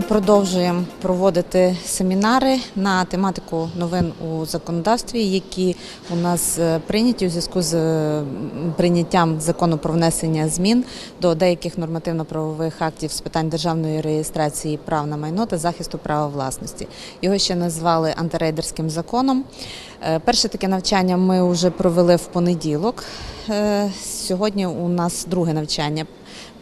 продовжуємо проводити семінари на тематику новин у законодавстві, які у нас е, прийняті у зв'язку з прийняттям закону про внесення змін до деяких нормативно-правових актів з питань державної реєстрації прав на майно та захисту права власності. Його ще назвали антирейдерським законом. Е, Перше таке навчання ми вже провели в понеділок. Е, Сьогодні у нас друге навчання.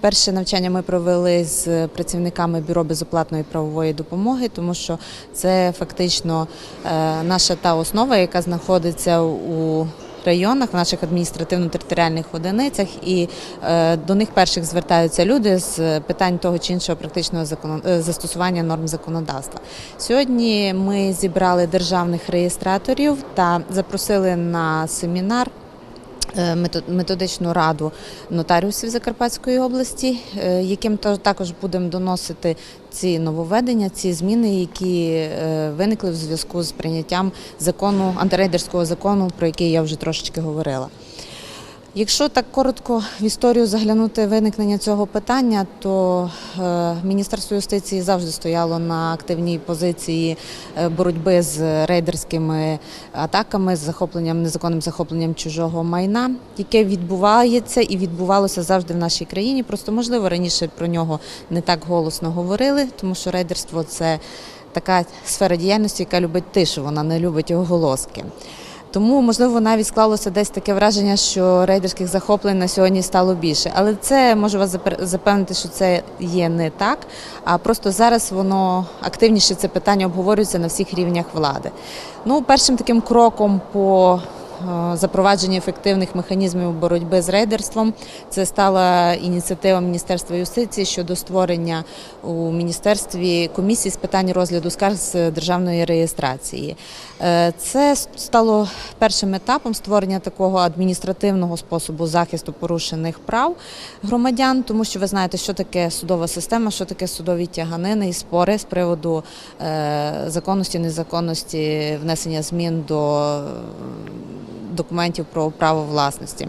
Перше навчання ми провели з працівниками бюро безоплатної правової допомоги, тому що це фактично е, наша та основа, яка знаходиться у районах, в наших адміністративно-територіальних одиницях, і е, до них перших звертаються люди з питань того чи іншого практичного е, застосування норм законодавства. Сьогодні ми зібрали державних реєстраторів та запросили на семінар методичну раду нотаріусів Закарпатської області, е, яким також будемо доносити ці нововведення, ці зміни, які е, виникли в зв'язку з прийняттям закону антирейдерського закону, про який я вже трошечки говорила. Якщо так коротко в історію заглянути виникнення цього питання, то е, Міністерство юстиції завжди стояло на активній позиції е, боротьби з рейдерськими атаками, з захопленням незаконним захопленням чужого майна, яке відбувається і відбувалося завжди в нашій країні. Просто можливо раніше про нього не так голосно говорили, тому що рейдерство це така сфера діяльності, яка любить тишу, вона не любить оголоски. Тому, можливо, навіть склалося десь таке враження, що рейдерських захоплень на сьогодні стало більше. Але це можу вас запевнити, що це є не так. А просто зараз воно активніше це питання обговорюється на всіх рівнях влади. Ну, першим таким кроком по е, запровадженню ефективних механізмів боротьби з рейдерством це стала ініціатива Міністерства юстиції щодо створення у міністерстві комісії з питань розгляду скарг з державної реєстрації. Е, Це стало першим етапом створення такого адміністративного способу захисту порушених прав громадян, тому що ви знаєте, що таке судова система, що таке судові тяганини і спори з приводу е, законності, незаконності внесення змін до документів про право власності.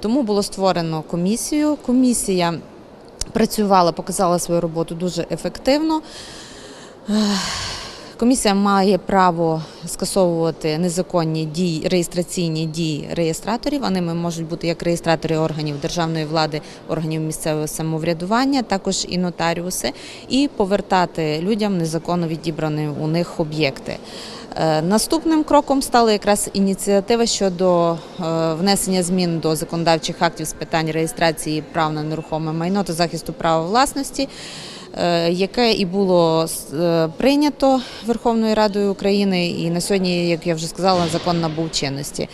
Тому було створено комісію. Комісія працювала, показала свою роботу дуже ефективно. Комісія має право скасовувати незаконні дії, реєстраційні дії реєстраторів. Ними можуть бути як реєстратори органів державної влади, органів місцевого самоврядування, також і нотаріуси, і повертати людям незаконно відібрані у них об'єкти. Е, Наступним кроком стала якраз ініціатива щодо е, внесення змін до законодавчих актів з питань реєстрації прав на нерухоме майно та захисту права власності е, яке і було прийнято Верховною Радою України, і на сьогодні, як я вже сказала, закон набув чинності.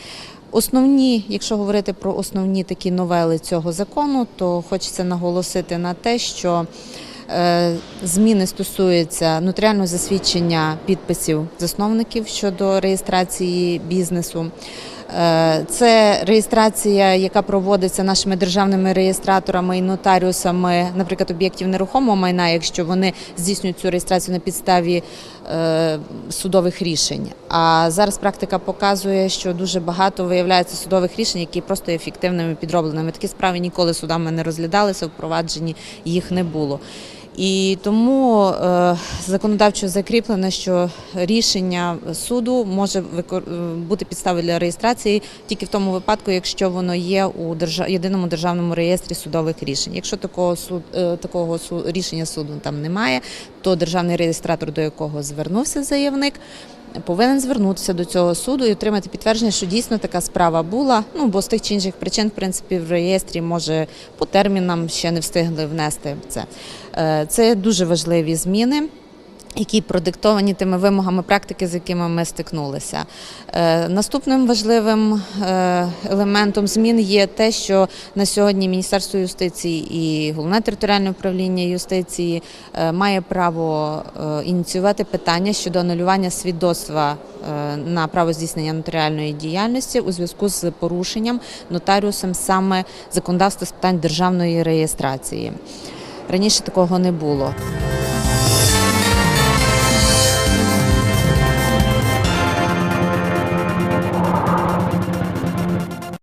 Основні, якщо говорити про основні такі новели цього закону, то хочеться наголосити на те, що зміни стосуються нотаріального засвідчення підписів засновників щодо реєстрації бізнесу. Е, Це реєстрація, яка проводиться нашими державними реєстраторами і нотаріусами, наприклад, об'єктів нерухомого майна, якщо вони здійснюють цю реєстрацію на підставі е, судових рішень. А зараз практика показує, що дуже багато виявляється судових рішень, які просто є фіктивними підробленими. Такі справи ніколи судами не розглядалися, впроваджені їх не було. І тому е, законодавчо закріплено, що рішення суду може е, бути підставою для реєстрації тільки в тому випадку, якщо воно є у єдиному державному реєстрі судових рішень. Якщо такого суд е, такого рішення суду там немає, то державний реєстратор, до якого звернувся заявник. Повинен звернутися до цього суду і отримати підтвердження, що дійсно така справа була. Ну бо з тих чи інших причин, в принципі, в реєстрі може по термінам ще не встигли внести це. Е, Це дуже важливі зміни. Які продиктовані тими вимогами практики, з якими ми стикнулися. Е, Наступним важливим е, елементом змін є те, що на сьогодні Міністерство юстиції і головне територіальне управління юстиції е, має право ініціювати питання щодо анулювання свідоцтва на право здійснення нотаріальної діяльності у зв'язку з порушенням нотаріусом саме законодавства з питань державної реєстрації. Раніше такого не було.